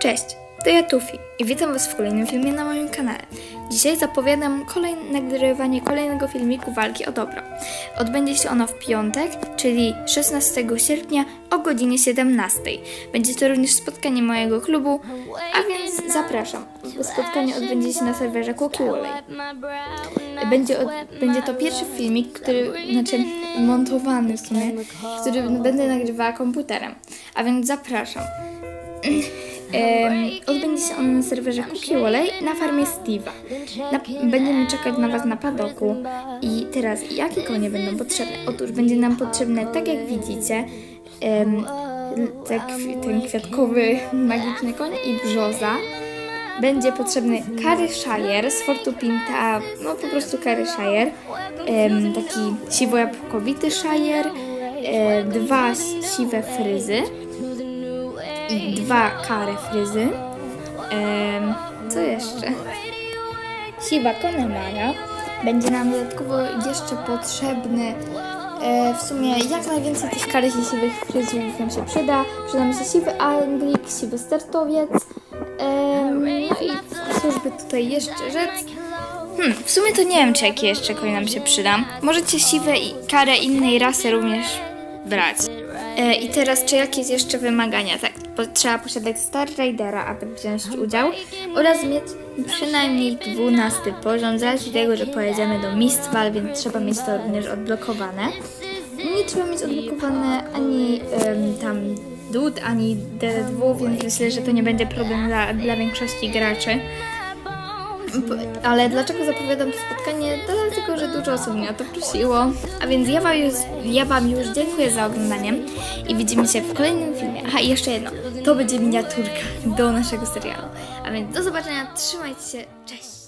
Cześć, to ja Tufi i witam Was w kolejnym filmie na moim kanale. Dzisiaj zapowiadam kolejne nagrywanie kolejnego filmiku Walki o Dobro. Odbędzie się ono w piątek, czyli 16 sierpnia o godzinie 17. Będzie to również spotkanie mojego klubu, a więc zapraszam. Spotkanie odbędzie się na serwerze Cookie Walley. Będzie, będzie to pierwszy filmik, który, znaczy montowany w sumie, który będę nagrywała komputerem, a więc zapraszam. Odbędzie się on na serwerze Cookie Walley na farmie Steve'a. Będziemy czekać na Was na padoku. I teraz, jakie konie będą potrzebne? Otóż będzie nam potrzebne, tak jak widzicie, te, ten kwiatkowy, magiczny koń i brzoza. Będzie potrzebny Curry Shire z Fortu Pinta, no po prostu Curry Shire, taki siwo-jabłkowity Shire, e, dwa siwe fryzy i dwa kare fryzy. Em, co jeszcze? Siwa Connemara. Będzie nam dodatkowo jeszcze potrzebny e, w sumie jak najwięcej tych karych i siwych fryzów nam się przyda. Przyda mi się siwy Anglik, siwy stertowiec. Em, no i cóż by tutaj jeszcze rzec? Hmm, w sumie to nie wiem, czy jakie jeszcze konie nam się przyda. Możecie siwe i karę innej rasy również brać. E, I teraz, czy jakieś jeszcze wymagania? Tak, trzeba posiadać Star Raidera, aby wziąć udział oraz mieć przynajmniej 12 poziom, z racji tego, że pojedziemy do Mistwal, więc trzeba mieć to również odblokowane. Nie trzeba mieć odblokowane ani em, tam DUD, ani DD2, więc myślę, że to nie będzie problem dla, dla większości graczy. Ale dlaczego zapowiadam to spotkanie? Dlatego, że dużo osób mnie o to prosiło. A więc ja wam, już, ja wam już dziękuję za oglądanie i widzimy się w kolejnym filmie. Aha, i jeszcze jedno. To będzie miniaturka do naszego serialu. A więc do zobaczenia, trzymajcie się, cześć!